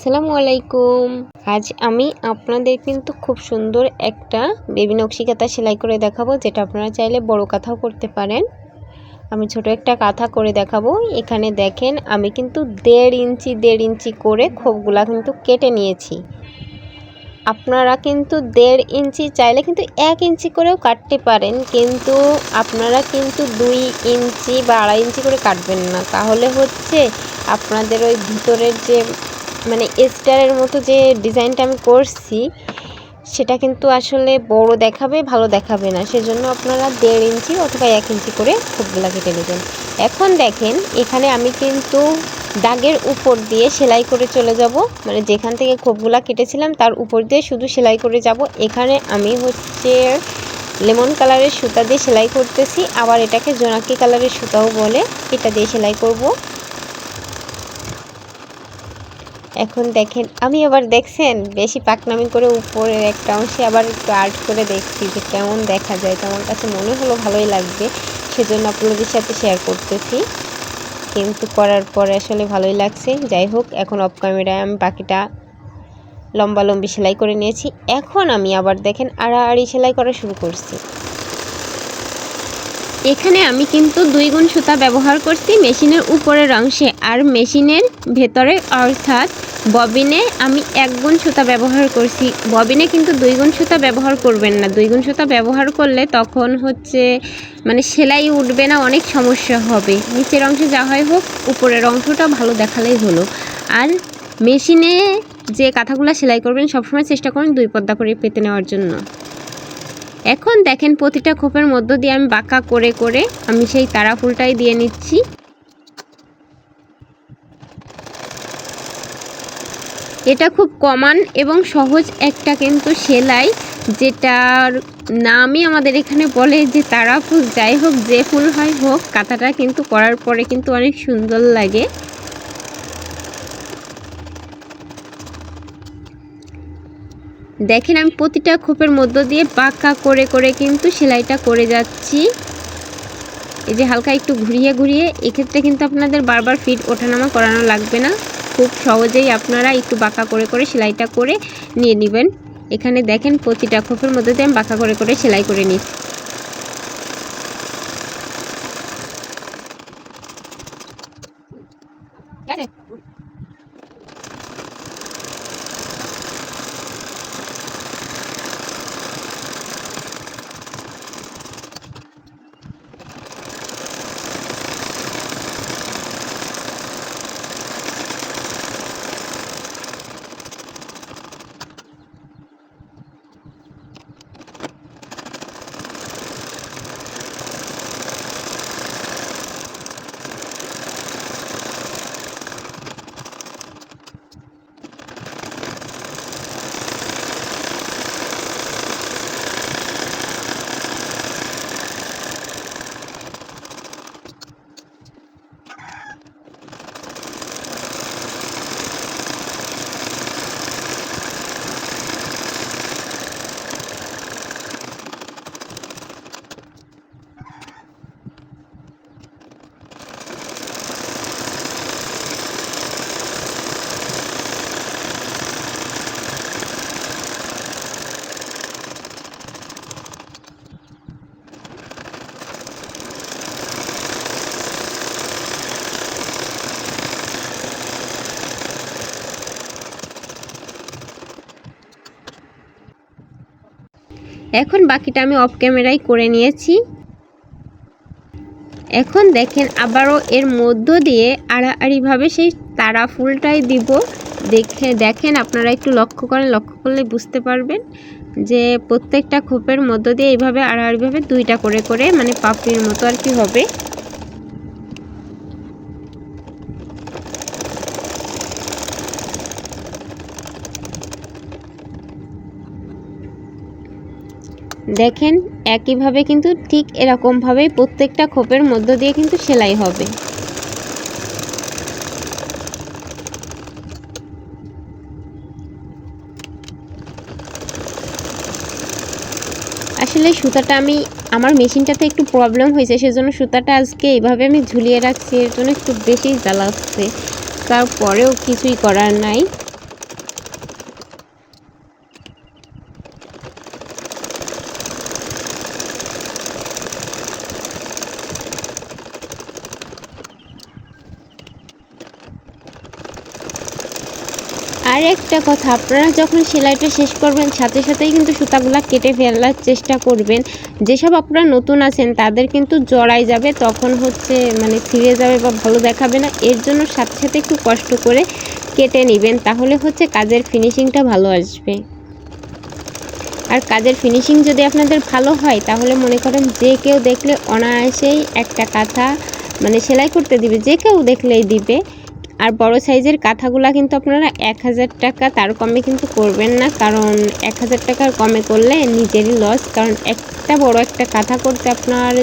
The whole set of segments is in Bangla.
আসসালামু আলাইকুম। আজ আমি আপনাদের কিন্তু খুব সুন্দর একটা বেবি নকশি কাঁথা সেলাই করে দেখাবো, যেটা আপনারা চাইলে বড় কাঁথাও করতে পারেন। আমি ছোট একটা কাঁথা করে দেখাবো। এখানে দেখেন, আমি কিন্তু দেড় ইঞ্চি দেড় ইঞ্চি করে খোপগুলা কিন্তু কেটে নিয়েছি। আপনারা কিন্তু দেড় ইঞ্চি চাইলে কিন্তু এক ইঞ্চি করেও কাটতে পারেন, কিন্তু আপনারা কিন্তু দুই ইঞ্চি বা আড়াই ইঞ্চি করে কাটবেন না। তাহলে হচ্ছে আপনাদের ওই ভিতরের যে মানে স্টারের মতো যে ডিজাইনটা আমি করছি, সেটা কিন্তু আসলে বড় দেখাবে, ভালো দেখাবে না। সেজন্য আপনারা দেড় ইঞ্চি অথবা এক ইঞ্চি করে খুবগুলা কেটে নেবেন এখন দেখেন, এখানে আমি কিন্তু দাগের উপর দিয়ে সেলাই করে চলে যাব। মানে যেখান থেকে খোপগুলা কেটেছিলাম, তার উপর দিয়ে শুধু সেলাই করে যাব। এখানে আমি হচ্ছে লেমন কালারের সুতা দিয়ে সেলাই করতেছি। আবার এটাকে জোনাকি কালারের সুতাও বলে, এটা দিয়ে সেলাই করব। এখন দেখেন, আমি আবার দেখছেন, বেশি পাকনামি করে উপরের একটা অংশে আবার একটু আর্ট করে দেখছি যে কেমন দেখা যায়। তো আমার কাছে মনে হলো ভালোই লাগবে, সেজন্য আপনাদের সাথে শেয়ার করতেছি। কিন্তু করার পরে আসলে ভালোই লাগছে। যাই হোক, এখন অফ ক্যামেরায় আমি বাকিটা লম্বা লম্বি সেলাই করে নিয়েছি। এখন আমি আবার দেখেন আড়াআড়ি সেলাই করা শুরু করছি। এখানে আমি কিন্তু দুই গুণ সুতা ব্যবহার করছি মেশিনের উপরের অংশে। আর মেশিনের ভেতরে অর্থাৎ ববিনে আমি এক গুণ সুতা ব্যবহার করছি। ববিনে কিন্তু দুই গুণ সুতা ব্যবহার করবেন না। দুই গুণ সুতা ব্যবহার করলে তখন হচ্ছে মানে সেলাই উঠবে না, অনেক সমস্যা হবে। নিচের অংশে যা হয় হোক, উপরের অংশটা ভালো দেখালেই হলো। আর মেশিনে যে কাঁথাগুলো সেলাই করবেন, সবসময় চেষ্টা করুন দুই পদ্মা করে পেতে নেওয়ার জন্য। এখন দেখেন প্রতিটা খোপের মধ্য দিয়ে আমি বাঁকা করে করে আমি সেই তারা ফুলটাই দিয়ে নিচ্ছি। এটা খুব কমান এবং সহজ একটা কিন্তু সেলাই, যেটার নামই আমাদের এখানে বলে যে তারা ফুল, যাই হোক যে ফুল হয় হোক, কাঁথাটা কিন্তু করার পরে কিন্তু অনেক সুন্দর লাগে। দেখেন আমি প্রতিটা খোপের মধ্য দিয়ে পাকা করে করে কিন্তু সেলাইটা করে যাচ্ছি। এই যে হালকা একটু ঘুরিয়ে ঘুরিয়ে, এক্ষেত্রে কিন্তু আপনাদের বারবার ফিট ওঠানামা করানো লাগবে না। খুব সহজেই আপনারা একটু বাঁকা করে করে সেলাইটা করে নিয়ে নেবেন। এখানে দেখেন প্রতিটা খোপের মধ্যে দিয়ে আমি বাঁকা করে করে সেলাই করে নিচ্ছি। এখন বাকিটা আমি অফ ক্যামেরায় করে নিয়েছি। এখন দেখেন আবারও এর মধ্য দিয়ে আড়াআড়িভাবে সেই তারা ফুলটাই দিব। দেখে, দেখেন আপনারা একটু লক্ষ্য করেন, লক্ষ্য করলে বুঝতে পারবেন যে প্রত্যেকটা খোপের মধ্য দিয়ে এইভাবে আড়াআড়িভাবে দুইটা করে করে মানে পাপড়ির মতো আর কি হবে। দেখেন, একইভাবে কিন্তু ঠিক এরকমভাবেই প্রত্যেকটা খোপের মধ্য দিয়ে কিন্তু সেলাই হবে। আসলে সুতাটা আমি, আমার মেশিনটাতে একটু প্রবলেম হয়েছে, সেজন্য সুতাটা আজকে এইভাবে আমি ঝুলিয়ে রাখছি, এর জন্য একটু বেশি জ্বালাচ্ছে। তারপরেও কিছুই করার নাই। আর একটা কথা, আপনারা যখন সেলাইটা শেষ করবেন, সাথে সাথেই কিন্তু সুতাগুলা কেটে ফেলার চেষ্টা করবেন। যেসব আপনারা নতুন আছেন, তাদের কিন্তু জড়াই যাবে, তখন হচ্ছে মানে ছিঁড়ে যাবে বা ভালো দেখাবে না। এর জন্য সাথে সাথে একটু কষ্ট করে কেটে নেবেন, তাহলে হচ্ছে কাজের ফিনিশিংটা ভালো আসবে। আর কাজের ফিনিশিং যদি আপনাদের ভালো হয়, তাহলে মনে করেন যে কেউ দেখলে অনায়াসেই একটা কাঁথা মানে সেলাই করতে দিবে, যে কেউ দেখলেই দিবে। আর বড় সাইজের কাঁথাগুলা কিন্তু আপনারা এক হাজার টাকা, তার কমে কিন্তু করবেন না। কারণ এক হাজার টাকার কমে করলে নিজেরই লস কারণ একটা বড় একটা কাঁথা করতে আপনার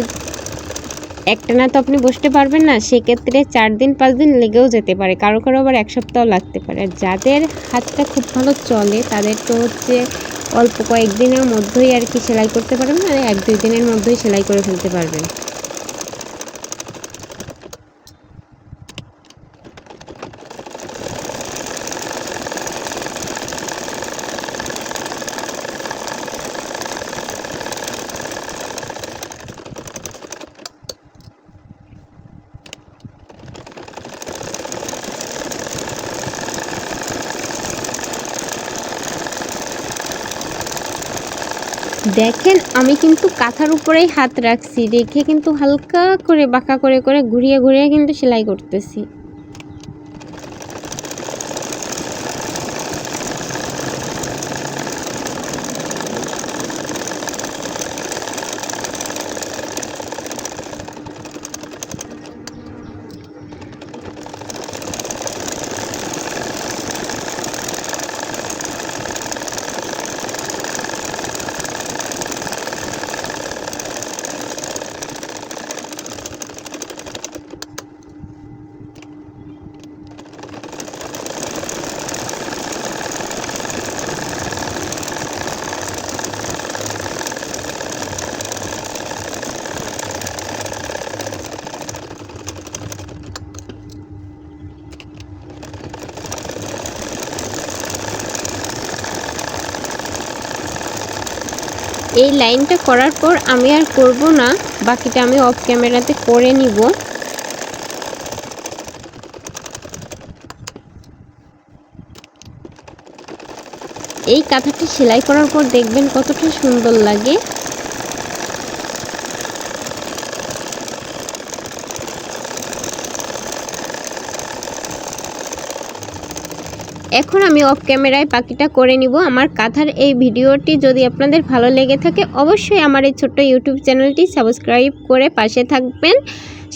একটা না তো আপনি বসতে পারবেন না। সেক্ষেত্রে চার দিন, পাঁচ দিন লেগেও যেতে পারে। কারও কারও আবার এক সপ্তাহ লাগতে পারে। আর যাদের হাতটা খুব ভালো চলে, তাদের তো হচ্ছে অল্প কয়েকদিনের মধ্যেই আর কি সেলাই করতে পারবেন। আর এক দুই দিনের মধ্যেই সেলাই করে ফেলতে পারবেন। দেখেন, আমি কিন্তু কাঁথার উপরেই হাত রাখছি রেখে কিন্তু হালকা করে বাঁকা করে করে ঘুরিয়ে ঘুরিয়ে কিন্তু সেলাই করতেছি। এই লাইনটা করার পর আমি আর করব না। বাকিটা আমি অফ ক্যামেরাতে করে নিব। এই কাঁথাটি সেলাই করার পর দেখবেন কতটা সুন্দর লাগে। এখন আমি অফ ক্যামেরায় পাখিটা করে নিব। আমার কাঁথার এই ভিডিওটি যদি আপনাদের ভালো লেগে থাকে, অবশ্যই আমার এই ছোট্ট ইউটিউব চ্যানেলটি সাবস্ক্রাইব করে পাশে থাকবেন।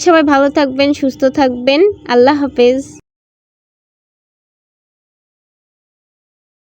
সবাই ভালো থাকবেন, সুস্থ থাকবেন। আল্লাহ হাফেজ।